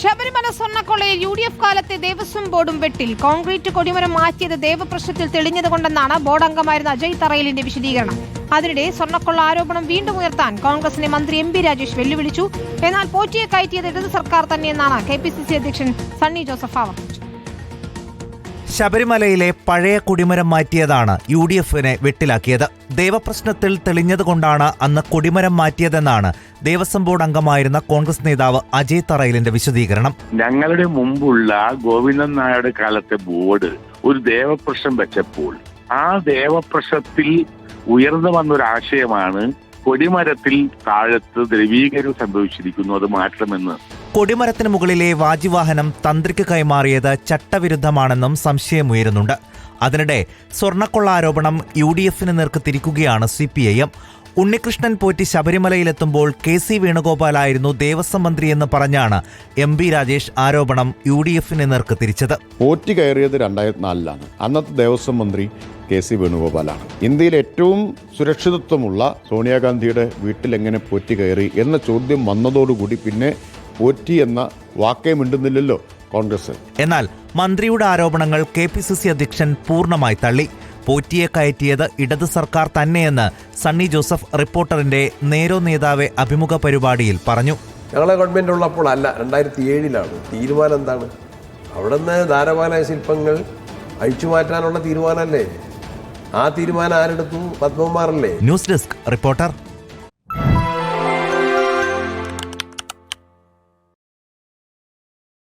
ശബരിമല സ്വർണക്കൊള്ളയിൽ U D F കാലത്തെ ദേവസ്വം ബോർഡും വെട്ടിൽ. കോൺക്രീറ്റ് കൊടിമരം മാറ്റിയത് ദേവപ്രശ്നത്തിൽ തെളിഞ്ഞതുകൊണ്ടെന്നാണ് ബോർഡ് അംഗമായിരുന്ന അജയ് തറയിലിന്റെ വിശദീകരണം. അതിനിടെ സ്വർണക്കൊള്ള ആരോപണം വീണ്ടും ഉയർത്താൻ കോൺഗ്രസിനെ മന്ത്രി എം പി രാജേഷ് വെല്ലുവിളിച്ചു. എന്നാൽ പോറ്റിയെ കയറ്റിയത് ഇടത് സർക്കാർ തന്നെയെന്നാണ് കെ പി സി സി അധ്യക്ഷൻ സണ്ണി ജോസഫ് ആവർത്തിച്ചു. ശബരിമലയിലെ പഴയ കുടിമരം മാറ്റിയതാണ് യു ഡി എഫിനെ വെട്ടിലാക്കിയത്. ദേവപ്രശ്നത്തിൽ തെളിഞ്ഞതുകൊണ്ടാണ് അന്ന് കുടിമരം മാറ്റിയതെന്നാണ് ദേവസ്വം ബോർഡ് അംഗമായിരുന്ന കോൺഗ്രസ് നേതാവ് അജയ് തറയിലിന്റെ വിശദീകരണം. ഞങ്ങളുടെ മുമ്പുള്ള ഗോവിന്ദൻ നായരുടെ കാലത്തെ ബോർഡ് ഒരു ദേവപ്രശ്നം വെച്ചപ്പോൾ ആ ദേവപ്രശ്നത്തിൽ ഉയർന്നു വന്നൊരാശയമാണ് ആശയമാണ് കൊടിമരത്തിൽ താഴത്ത് ദ്രവീകരണം സംഭവിച്ചിരിക്കുന്നു അത് മാറ്റണമെന്ന്. കൊടിമരത്തിന് മുകളിലെ വാജിവാഹനം തന്ത്രിക്ക് കൈമാറിയത് ചട്ടവിരുദ്ധമാണെന്നും സംശയമുയരുന്നുണ്ട്. അതിനിടെ സ്വർണക്കൊള്ള ആരോപണം യു ഡി എഫിന് നേർക്ക് തിരിക്കുകയാണ് C P I M Unnikrishnan Potti ശബരിമലയിലെത്തുമ്പോൾ K C വേണുഗോപാലായിരുന്നു ദേവസ്വം മന്ത്രിയെന്ന് പറഞ്ഞാണ് എം ബി രാജേഷ് ആരോപണം യു ഡി എഫിന് നേർക്ക് തിരിച്ചത് പോറ്റി കയറിയത് രണ്ടായിരത്തി നാലിലാണ് അന്നത്തെ ദേവസ്വം മന്ത്രി കെ സി വേണുഗോപാലാണ്. ഇന്ത്യയിൽ ഏറ്റവും സുരക്ഷിതത്വമുള്ള സോണിയാഗാന്ധിയുടെ വീട്ടിൽ എങ്ങനെ പോറ്റി കയറി എന്ന ചോദ്യം വന്നതോടുകൂടി പിന്നെ പോറ്റി എന്ന വാക്കേ മിണ്ടുന്നില്ലല്ലോ. കോൺഗ്രസ് എന്നാൽ മന്ത്രിയുടെ ആരോപണങ്ങൾ കെ പി സി സി അധ്യക്ഷൻ പൂർണമായി തള്ളി. പോറ്റിയെ കയറ്റിയത് ഇടത് സർക്കാർ തന്നെയെന്ന് സണ്ണി ജോസഫ് റിപ്പോർട്ടറിന്റെ നേരോ നേതാവെ അഭിമുഖ പരിപാടിയിൽ പറഞ്ഞു. ഞങ്ങളെ ഗവൺമെന്റ് ഉള്ളപ്പോൾ അല്ല രണ്ടായിരത്തി ഏഴിലാണ് തീരുമാനം എന്താണ്? അവിടെ നിന്ന് ധാരപാല ശില്പങ്ങൾ അഴിച്ചു മാറ്റാനുള്ള തീരുമാനമല്ലേ? ആ തീരുമാനം ആരെടുത്തു? പത്മകുമാറല്ലേ? News desk reporter.